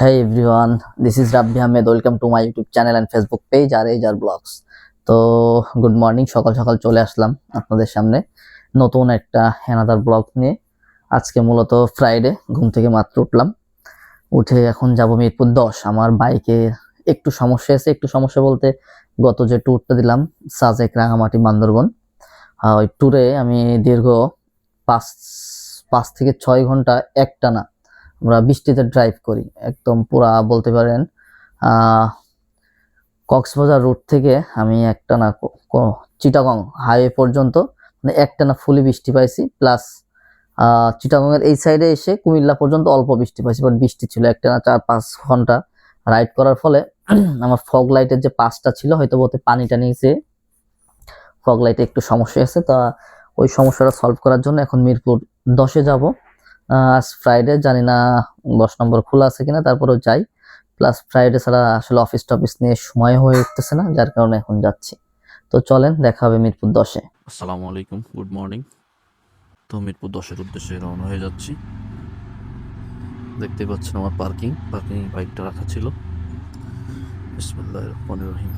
Hey everyone, this is Rabbi Ahmed. Welcome to my YouTube channel and Facebook page R age R blogs তো good morning সকাল সকাল চলে আসলাম আপনাদের সামনে। নতুন একটা হ্যানাদার ব্লগ নিয়ে। আজকে মূলত ফ্রাইডে ঘুম থেকে মাত্র উঠলাম। উঠে এখন যাব মিরপুর দশ। আমার বাইকে একটু সমস্যা আছে একটু সমস্যা বলতে গত যে ট্যুরটা দিলাম সাজেক রাঙামাটি বান্দরবন। ওই ট্যুরে আমি দীর্ঘ পাঁচ পাঁচ থেকে ছয় ঘণ্টা একটানা আমরা বৃষ্টিতে ড্রাইভ করি। একদম পুরা বলতে পারেন কক্সবাজার রুট থেকে আমি একটানা ক- ক- চিটাগং হাইওয়ে পর্যন্ত মানে একটানা ফুলি বৃষ্টি পাইছি প্লাস চিটাগংয়ের এই সাইডে এসে কুমিল্লা পর্যন্ত অল্প বৃষ্টি পাইছি বাট বৃষ্টি ছিল একটানা চার পাঁচ ঘণ্টা। রাইড করার ফলে আমার ফগ লাইটের যে পাসটা ছিল, হয়তো বলতে পানিটা নিয়েছে ফগ লাইটে একটু সমস্যা আছে তা ওই সমস্যাটা সলভ করার জন্য এখন মিরপুর দশে যাব। আজ ফ্রাইডে জানি না দশ নম্বর খোলা আছে কিনা, তারপরেও যাই। প্লাস ফ্রাইডে ছাড়া আসলে অফিস টফিস নিয়ে সময় হয়ে উঠতেছে না, যার কারণে এখন যাচ্ছি। তো চলেন, দেখা হবে মিরপুর দশে। আসসালামু আলাইকুম, গুড মর্নিং। তো মিরপুর দশের উদ্দেশ্যে রওনা হয়ে যাচ্ছি। দেখতে পাচ্ছেন আমার পার্কিং পার্কিং বাইকটা রাখা ছিল। বিসমুল্লাহ রহমান রহিম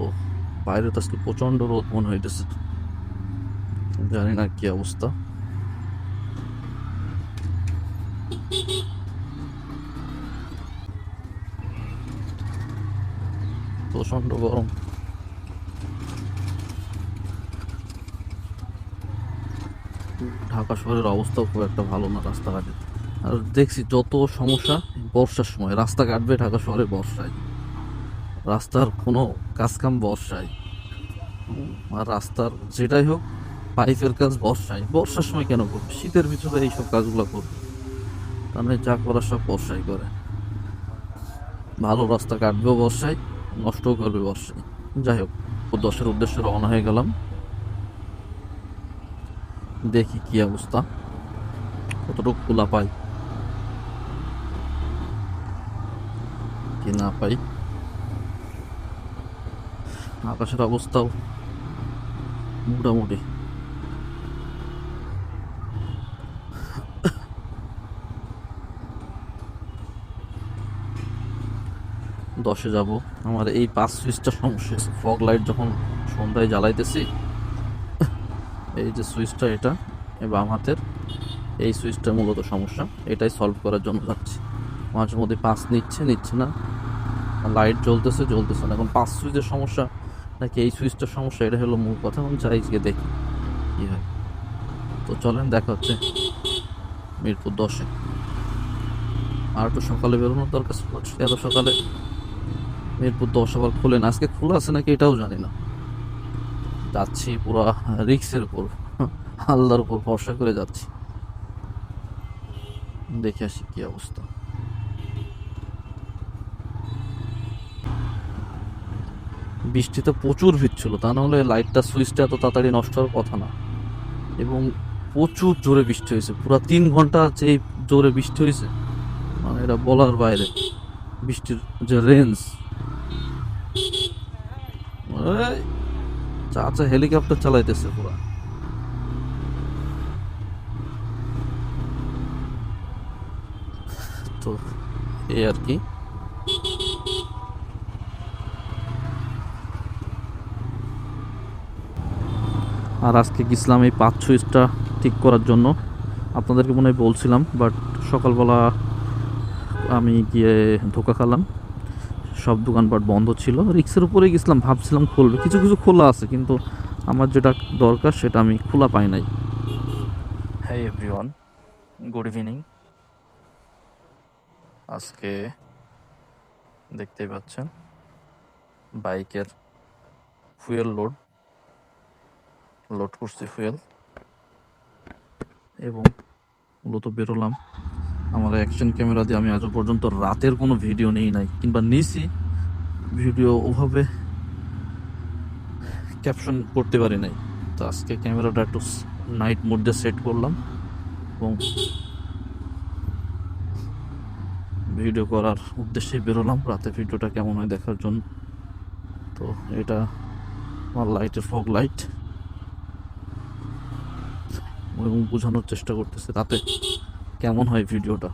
ও, বাইরে তো আজকে প্রচণ্ড রোদ মনে হইতেছে। জানি না কি অবস্থা। প্রচণ্ড গরম। ঢাকা শহরের অবস্থাও খুব একটা ভালো না রাস্তাঘাটে। আর দেখছি যত সমস্যা বর্ষার সময়, রাস্তা কাটবে ঢাকা শহরে বর্ষায়। রাস্তার কোনো কাজকাম বর্ষায়। আর রাস্তার যেটাই হোক, পাইপের কাজ বর্ষায়। বর্ষার সময় কেন করবে? শীতের ভিতরে এইসব কাজগুলো করবে। তাহলে যা করার সব বর্ষায় করে। ভালো রাস্তা কাটবেও বর্ষায় নষ্টও করবে বর্ষায়। যাই হোক, দশের উদ্দেশ্যে রওনা হয়ে গেলাম। দেখি কি অবস্থা। কতটুকু খোলা পাই? কি না পাই? আকাশের অবস্থাও মোটামুটি। দশে যাব। আমার এই পাঁচ সুইচটা সমস্যা ফগ লাইট যখন সন্ধ্যায় জ্বালাইতেছি, এই যে সুইচটা এটা বাম হাতের, এই সুইচটা মূলত সমস্যা। এটাই সলভ করার জন্য যাচ্ছি। মাঝে মধ্যে পাঁচ নিচ্ছে নিচ্ছে না। লাইট জ্বলতেছে জ্বলতেছে না। এখন পাঁচ সুইচের সমস্যা, নাকি এই সুইচটার সমস্যা? এটা হলো মূল কথা। এবং যাই গিয়ে দেখি কী হয়। তো চলেন, দেখা হচ্ছে মিরপুর দশে। আর একটু সকালে বেরোনোর দরকার এত সকালে মিরপুর দশ আবার খোলেন। আজকে খোলা আছে নাকি এটাও জানি না। যাচ্ছি পুরা রিক্সের উপর আল্লাহর উপর, ভরসা করে যাচ্ছি। দেখে আসি কি অবস্থা। বৃষ্টিতে প্রচুর ভিড় ছিল, তা নাহলে লাইটটা, সুইচটা এত তাড়াতাড়ি নষ্ট হওয়ার কথা না। এবং প্রচুর জোরে বৃষ্টি হয়েছে, পুরো তিন ঘণ্টা যে জোরে বৃষ্টি হয়েছে মানে এটা বলার বাইরে। বৃষ্টির যে রেঞ্জ চাচা হেলিকপ্টার চালাইতেছে পুরা। তো, এই আর কি। আর আজকে গেছিলাম এই পাঁচ সুইচটা ঠিক করার জন্য। আপনাদেরকে মনে হয় বলছিলাম বাট সকালবেলা আমি গিয়ে ধোকা খেলাম। সব দোকানপাট বন্ধ ছিল। রিক্সের উপরে গেছিলাম, ভাবছিলাম খুলবে। কিছু কিছু খোলা আছে, কিন্তু আমার যেটা দরকার সেটা আমি খোলা পাই নাই। হ্যাঁ এভরিওয়ান গুড ইভিনিং আজকে দেখতেই পাচ্ছেন, বাইকের ফুয়েল লোড লোড করছি ফুয়েল এবং মূলত বেরোলাম আমার অ্যাকশন ক্যামেরা দিয়ে আমি আজও পর্যন্ত রাতের কোনো ভিডিও নেই নাই, কিংবা নিছি ভিডিও ওভাবে ক্যাপশন করতে পারি নাই। তো আজকে ক্যামেরাটা একটু নাইট মোডে সেট করলাম এবং ভিডিও করার উদ্দেশ্যে বেরোলাম। রাতে ভিডিওটা কেমন হয় দেখার জন্য। তো এটা আমার লাইটের ফগ লাইট এবং বোঝানোর চেষ্টা করতেছে তাতে কেমন হয় ভিডিওটা?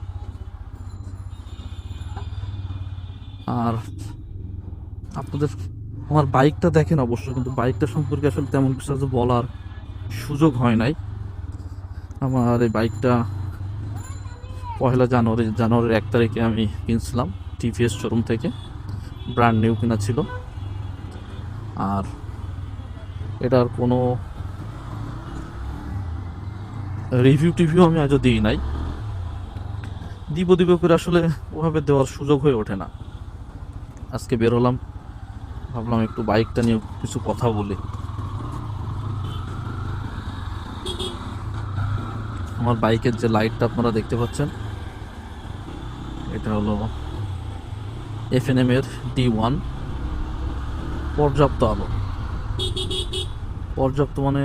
আর আপনাদের, আমার বাইকটা দেখেন অবশ্য, কিন্তু বাইকটা সম্পর্কে আসলে তেমন কিছু বলার সুযোগ হয় নাই। আমার এই বাইকটা পয়লা জানুয়ারি, জানুয়ারির এক তারিখে আমি কিনছিলাম টিভিএস শোরুম থেকে ব্র্যান্ড নিউ কিনা ছিল। আর এটার কোনো রিভিউ টিভিউ আমি আজও দিই নাই। দিব দিব করে আসলে ওভাবে দেওয়ার সুযোগ হয়ে ওঠে না। আজকে বেরোলাম ভাবলাম একটু বাইকটা নিয়ে কিছু কথা বলি। আমার বাইকের যে লাইটটা আপনারা দেখতে পাচ্ছেন, এটা হলো এফএনএম এর ডি ওয়ান পর্যাপ্ত আলো। পর্যাপ্ত মানে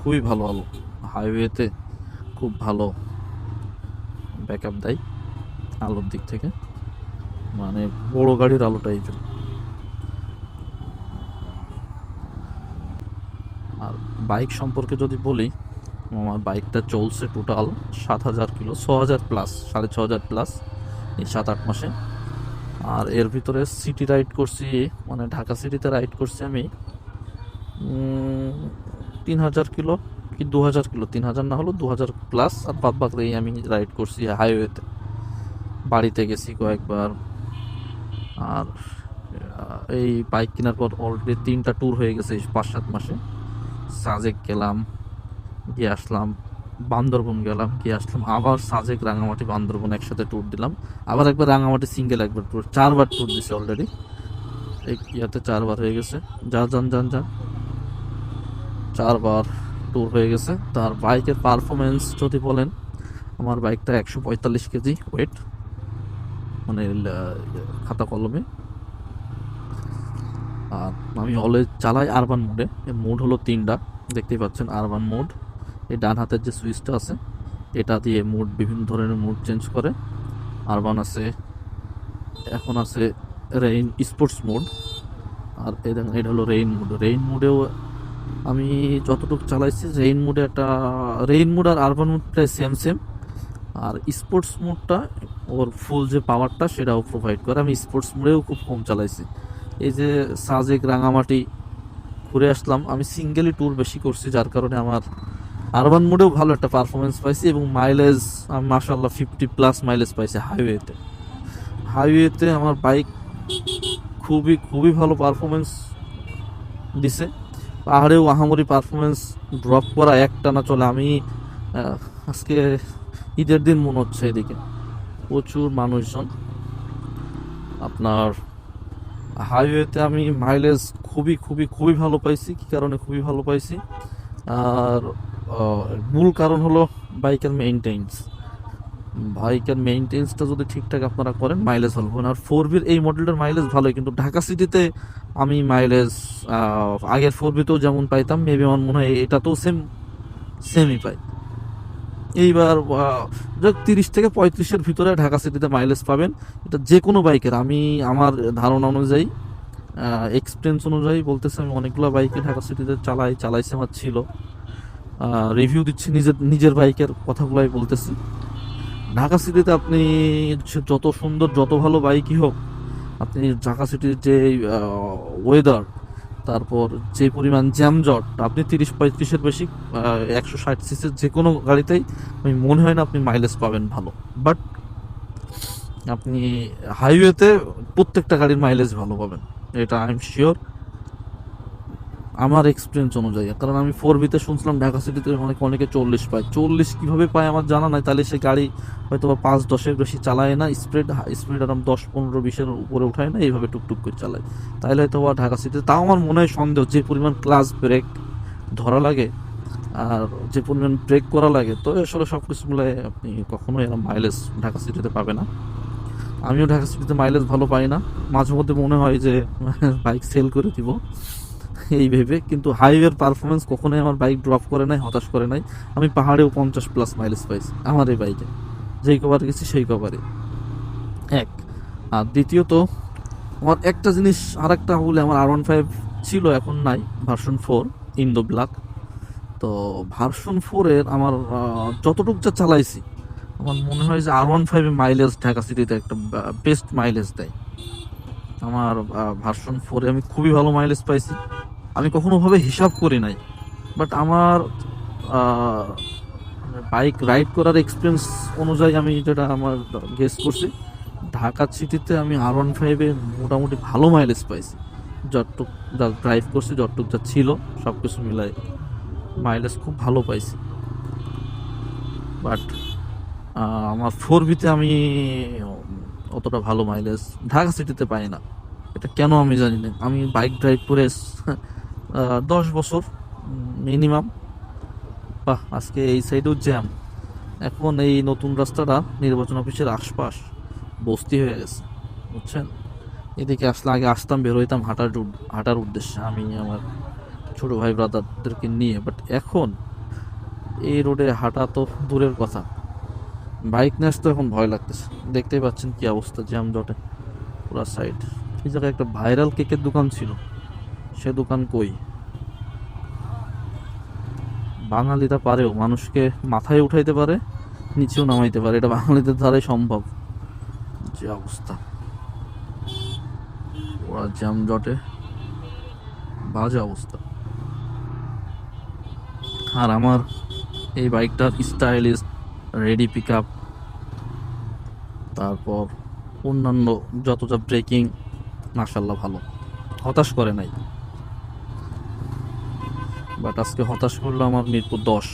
খুবই ভালো আলো। হাইওয়েতে খুব ভালো। ব্যাকআপ দেয় আলোর দিক থেকে। মানে বড় গাড়ির আলো টাইপের আর বাইক সম্পর্কে যদি বলি, আমার বাইকটা চলছে টোটাল সাত হাজার কিলো ছ হাজার প্লাস সাড়ে ছ হাজার প্লাস এই সাত আট মাসে। আর এর ভিতরে সিটি রাইড করছি মানে ঢাকা সিটিতে রাইড করছি আমি তিন হাজার কিলো। কি দু হাজার কিলো? তিন হাজার না হলো দু হাজার প্লাস আর বাদ বাদ আমি রাইড করছি হাইওয়েতে বাড়িতে গেছি কয়েকবার। আর এই বাইক কেনার পর অলরেডি তিনটা ট্যুর হয়ে গেছে পাঁচ সাত মাসে। সাজেক গেলাম, গিয়ে আসলাম, বান্দরবন গেলাম, গিয়ে আসলাম, আবার সাজেক রাঙামাটি বান্দরবন একসাথে ট্যুর দিলাম। আবার একবার রাঙামাটি সিঙ্গেল একবার ট্যুর চারবার ট্যুর দিছে অলরেডি এই ইয়াতে চারবার হয়ে গেছে। যা যান যান যান। চারবার। ট্যুর হয়ে গেছে। তার বাইকের পারফরমেন্স যদি বলেন, আমার বাইকটা একশো পঁয়তাল্লিশ কেজি ওয়েট মানে খাতা কলমে। আর আমি অলওয়েজ চালাই আরবান মোডে এর মোড হলো তিনটা, দেখতেই পাচ্ছেন আরবান মোড এই ডান হাতের যে সুইচটা আছে, এটা দিয়ে মুড বিভিন্ন ধরনের মুড চেঞ্জ করে। আরবান আছে, এখন আছে রেইন স্পোর্টস মোড আর এই এটা হলো রেইন মোড রেইন মোডেও আমি যতটুকু চালাইছি রেইন মোডে একটা রেইন মোড আর আরবান মোড প্রায় সেম সেম আর স্পোর্টস মোডটা ওর ফুল যে পাওয়ারটা সেটাও প্রোভাইড করে। আমি স্পোর্টস মোডেও খুব কম চালাইছি। এই যে সাজেক, রাঙামাটি ঘুরে আসলাম। আমি সিঙ্গেলি ট্যুর বেশি করছি, যার কারণে আমার আরবান মোডেও ভালো একটা পারফরমেন্স পাইছি এবং মাইলেজ আমি মাসাল্লাহ ফিফটি প্লাস মাইলেজ পাইছি হাইওয়েতে হাইওয়েতে আমার বাইক খুবই খুবই ভালো পারফরমেন্স দিছে। পাহাড়েও আহামরি পারফরমেন্স ড্রপ করা একটা না চলে। আমি আজকে ঈদের দিন মনে হচ্ছে এদিকে। প্রচুর মানুষজন। আপনার হাইওয়েতে আমি মাইলেজ খুবই খুবই খুবই ভালো পাইছি। কি কারণে খুবই ভালো পাইছি? আর মূল কারণ হলো বাইকের মেইনটেন্স বাইকের মেইনটেন্সটা যদি ঠিকঠাক আপনারা করেন মাইলেজ ভালো পাবেন আর ফোর বির এই মডেলটার মাইলেজ ভালোই, কিন্তু ঢাকা সিটিতে আমি মাইলেজ আগের ফোর বিতেও যেমন পাইতাম মেবি আমার মনে হয় এটাতেও সেম সেমই পাই। এইবার যাক, তিরিশ থেকে পঁয়ত্রিশের ভিতরে ঢাকা সিটিতে মাইলেজ পাবেন। এটা যে কোনো বাইকের আমি আমার ধারণা অনুযায়ী এক্সপিরিয়েন্স অনুযায়ী বলতেছে, আমি অনেকগুলো বাইকে ঢাকা সিটিতে চালাই, চালাইছে আমার ছিল। রিভিউ দিচ্ছি নিজের নিজের বাইকের কথাগুলাই বলতেছি। ঢাকা সিটিতে আপনি যত সুন্দর, যত ভালো বাইকই হোক, আপনি ঢাকা সিটির যে ওয়েদার তারপর যে পরিমাণ জ্যামজট, আপনি তিরিশ, পঁয়ত্রিশের বেশি একশো ষাট সিসির যে কোনো গাড়িতেই আমি মনে হয় না আপনি মাইলেজ পাবেন ভালো। বাট আপনি হাইওয়েতে প্রত্যেকটা গাড়ির মাইলেজ ভালো পাবেন, এটা আই এম শিওর আমার এক্সপিরিয়েন্স অনুযায়ী। কারণ আমি ফোর বিতে শুনছিলাম, ঢাকা সিটিতে অনেক, অনেকে চল্লিশ পায়। চল্লিশ কীভাবে পায় আমার জানা নাই, তাহলে সে গাড়ি হয়তো বা পাঁচ, দশের বেশি চালায় না স্পিড স্পিড আরাম দশ, পনেরো, বিশের উপরে উঠায় না, এইভাবে টুকটুক করে চালায়। তাহলে হয়তো বা ঢাকা সিটিতে তাও আমার মনে হয় সন্দেহ, যে পরিমাণ ক্লাস ব্রেক ধরা লাগে আর যে পরিমাণ ব্রেক করা লাগে। তো আসলে সব কিছু মিলে আপনি কখনোই এরকম মাইলেজ ঢাকা সিটিতে পাবে না। আমিও ঢাকা সিটিতে মাইলেজ ভালো পাই না। মাঝে মধ্যে মনে হয় যে বাইক সেল করে দিব। এই ভেবে, কিন্তু হাইওয়ের পারফরমেন্স কখনোই আমার বাইক ড্রপ করে নাই, হতাশ করে নাই। আমি পাহাড়েও পঞ্চাশ প্লাস মাইলেজ পাইছি, আমার এই বাইকে যেই কভার গেছি, সেই কভারে এক। আর দ্বিতীয়ত, আমার একটা জিনিস আর একটা হলে আমার আর ওয়ান ফাইভ ছিল, এখন নাই ভার্সন ফোর ইন্দো ব্ল্যাক তো ভার্সন ফোরের আমার যতটুকু যা চালাইছি, আমার মনে হয় যে আর ওয়ান ফাইভে মাইলেজ ঢাকা সিটিতে একটা বেস্ট মাইলেজ দেয়। আমার ভার্সন ফোরে আমি খুবই ভালো মাইলেজ পাইছি। আমি কখনো ভাবে হিসাব করি নাই। বাট আমার বাইক রাইড করার এক্সপিরিয়েন্স অনুযায়ী আমি যেটা আমার গেস করছি, ঢাকা সিটিতে আমি আর ওয়ান ফাইভে মোটামুটি ভালো মাইলেজ পাইছি। যতটুক যা ড্রাইভ করছি, যতটুক যা ছিল সব কিছু মিলাই মাইলেজ খুব ভালো পাইছি। বাট আমার ফোর বিতে আমি অতটা ভালো মাইলেজ ঢাকা সিটিতে পাই না। এটা কেন আমি জানি না। আমি বাইক ড্রাইভ করে দশ বছর মিনিমাম। বাহ, আজকে এই সাইডেও জ্যাম এখন এই নতুন রাস্তাটা নির্বাচন অফিসের আশপাশ বস্তি হয়ে গেছে, বুঝছেন? এদিকে আসলে আগে আসতাম, বের হইতাম হাঁটার হাঁটার উদ্দেশ্যে আমি, আমার ছোট ভাই ব্রাদারদেরকে নিয়ে। বাট এখন এই রোডে হাঁটা তো দূরের কথা। বাইক নিয়ে আসতে এখন ভয় লাগতেছে। দেখতেই পাচ্ছেন কি অবস্থা জ্যাম জটে পুরা সাইড এই জায়গায় একটা ভাইরাল কেকের দোকান ছিল। সে দোকান কই? বাঙালিরা পারেও, মানুষকে মাথায় উঠাইতে পারে, নিচেও নামাইতে পারে, এটা বাঙালিদের দ্বারাই সম্ভব। যে অবস্থা। ওরা জটে বাজে অবস্থা। আর আমার এই বাইকটার স্টাইলিশ, রেডি পিক আপ তারপর অন্যান্য যত যা ব্রেকিং মাসাল্লাহ ভালো। হতাশ করে নাই। বাট আজকে হতাশ করল আমার মিরপুর দশ।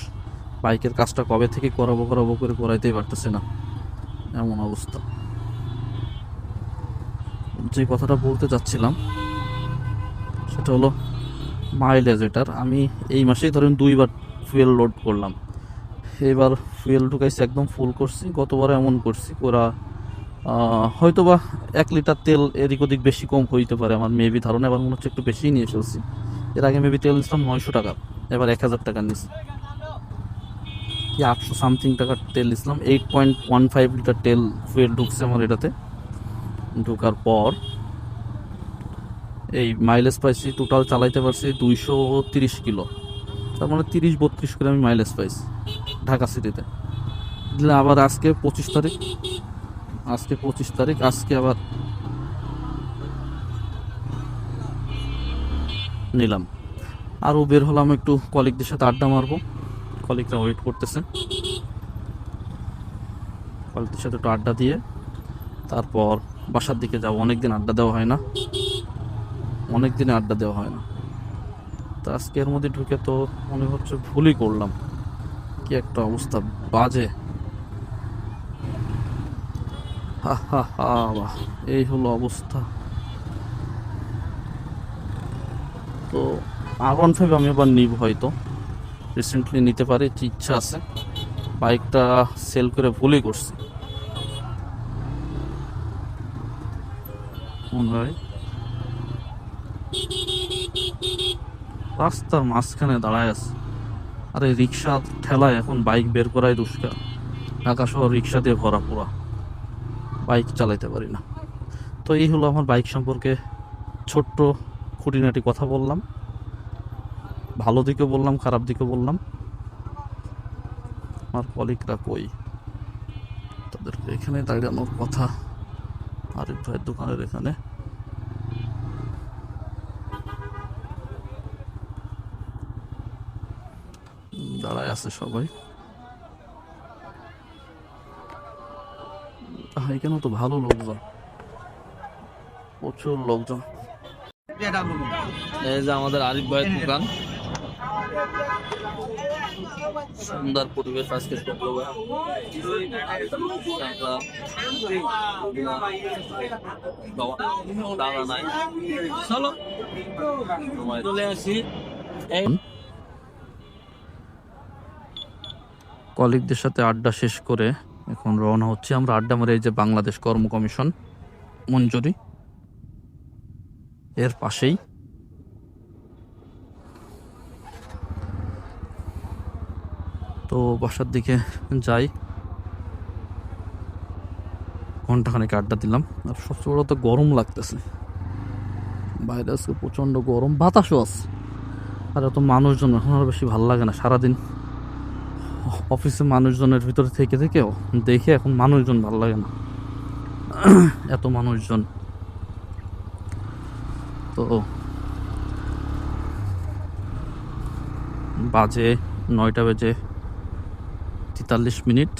বাইকের কাজটা কবে থেকে করাবো করাবো করে করাইতেই পারতেছে না। এমন অবস্থা। যে কথাটা বলতে চাচ্ছিলাম সেটা হলো মাইলেজ এটার। আমি এই মাসেই ধরেন দুইবার ফুয়েল লোড করলাম। এবার ফুয়েল ঢুকাইছি একদম ফুল করছি গতবার এমন করছি ওরা হয়তো বা এক লিটার তেল এদিক ওদিক বেশি কম হইতে পারে, আমার মেবি ধারণা, এবার মনে হচ্ছে একটু বেশিই নিয়ে ফেলছি। এর আগে মেবি তেল নিছিলাম নয়শো টাকা। এবার এক হাজার টাকা নিছি কি আটশো সামথিং টাকার তেল নিছিলাম eight point one five litre তেল ফুয়েল ঢুকছে আমার এটাতে। ঢোকার পর এই মাইলেজ পাইছি টোটাল চালাইতে পারছি দুইশো তিরিশ কিলো। তার মানে তিরিশ, বত্রিশ করে আমি মাইলেজ পাইছি ঢাকা সিটিতে। দিলে আবার আজকে পঁচিশ তারিখ। আজকে পঁচিশ তারিখ, আজকে আবার নিলাম। আরও বের হলাম একটু কলিগদের সাথে আড্ডা মারবো। কলিগরা ওয়েট করতেছে। কলিগদের সাথে একটু আড্ডা দিয়ে তারপর বাসার দিকে যাব। অনেকদিন আড্ডা দেওয়া হয় না। অনেক দিনে আড্ডা দেওয়া হয় না। তো আজকে এর মধ্যে ঢুকে তো মনে হচ্ছে ভুলই করলাম। কি একটা অবস্থা বাজে। হা হা হা বাহ, এই হলো অবস্থা তো আর ওয়ান ফাইভ আমি আবার নিব হয়তো। রিসেন্টলি নিতে পারি ইচ্ছা আছে। বাইকটা সেল করে ভুলই করছি। রাস্তার মাঝখানে দাঁড়ায় আছে। আরে, রিক্সা ঠেলায় এখন বাইক বের করাই দুষ্কার। ঢাকা শহর রিক্সা দিয়ে ভরা পুরা। বাইক চালাইতে পারি না। তো এই হলো আমার বাইক সম্পর্কে ছোট্ট খুঁটিনাটি কথা বললাম। ভালো দিকে বললাম, খারাপ দিকে বললাম। আমার কলিগরা কই? তাদেরকে এখানে দাঁড়ানোর কথা। আরিফ ভাইয়ের দোকানের এখানে। দাঁড়ায় আছে সবাই। এখানে তো ভালো লোকজন। প্রচুর লোকজন। এই যে আমাদের আরিফ ভাইয়ের দোকান। সুন্দর পরিবেশ আজকে চলে আসি কলিগদের সাথে আড্ডা শেষ করে এখন রওনা হচ্ছে আমরা। আড্ডা মারে এই যে বাংলাদেশ কর্ম কমিশন মঞ্জুরি। এর পাশেই তো বাসার দিকে যাই। ঘন্টাখানেক আড্ডা দিলাম। আর সবচেয়ে বড় তো গরম লাগতেছে। বাইরে আজকে প্রচণ্ড গরম, বাতাসও আছে। আর এত মানুষজন, এখন আর বেশি ভালো লাগে না সারাদিন। অফিসে মানুষজনের ভিতরে থেকে থেকেও দেখে এখন মানুষজন ভালো লাগে না। এত মানুষজন। তো বাজে নয়টা বেজে তেতাল্লিশ মিনিট।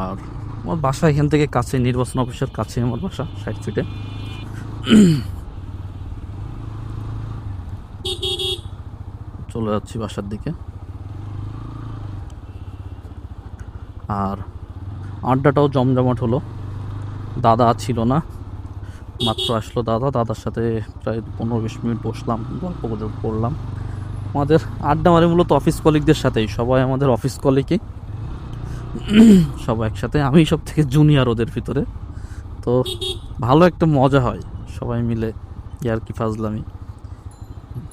আর আমার বাসা এখান থেকে কাছে, নির্বাচন অফিসের কাছে আমার বাসা, ষাট ফিটে চলে যাচ্ছি বাসার দিকে। আর আড্ডাটাও জমজমাট হলো। দাদা ছিল না, মাত্র আসলো দাদা। দাদার সাথে প্রায় পনেরো বিশ মিনিট বসলাম, গল্প করলাম। আমাদের আড্ডা মারে মূলত অফিস কলিগদের সাথেই। সবাই আমাদের অফিস কলিগই সবাই একসাথে। আমি সব থেকে জুনিয়র ওদের ভিতরে। তো ভালো একটা মজা হয় সবাই মিলে। ইয়ার কি ফাজলামি।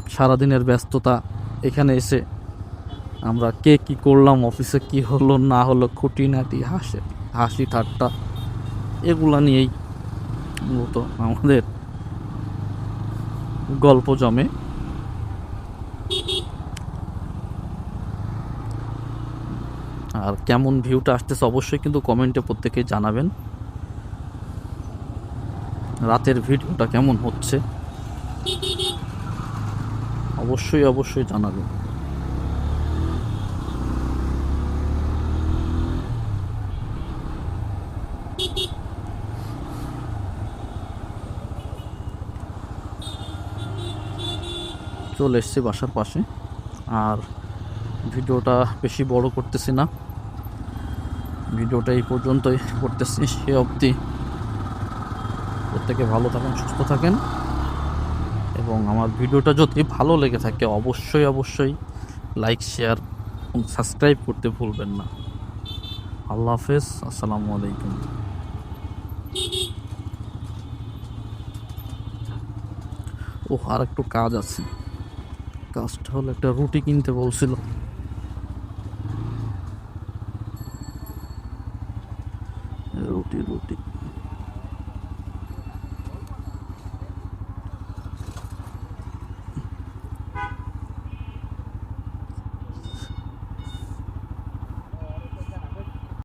সারাদিনের ব্যস্ততা এখানে এসে আমরা কে কি করলাম অফিসে কি হলো, না হলো, খুঁটিনাটি, হাসে, হাসি, ঠাট্টা এগুলা নিয়েই মূলত আমাদের গল্প জমে। আর কেমন ভিউটা আসতেছে অবশ্যই কিন্তু কমেন্টে প্রত্যেকেই জানাবেন। রাতের ভিডিওটা কেমন হচ্ছে? অবশ্যই অবশ্যই জানাবেন। চলে এসছি বাসার পাশে। আর ভিডিওটা বেশি বড় করতেছি না। ভিডিওটা এই পর্যন্তই করতেছি, সে অবধি। প্রত্যেকে ভালো থাকেন, সুস্থ থাকেন। এবং আমার ভিডিওটা যদি ভালো লেগে থাকে, অবশ্যই অবশ্যই লাইক, শেয়ার এবং সাবস্ক্রাইব করতে ভুলবেন না। আল্লাহ হাফেজ, আসসালামু আলাইকুম। ও আর একটু কাজ আছে। কাজটা হলো একটা রুটি কিনতে বলছিল।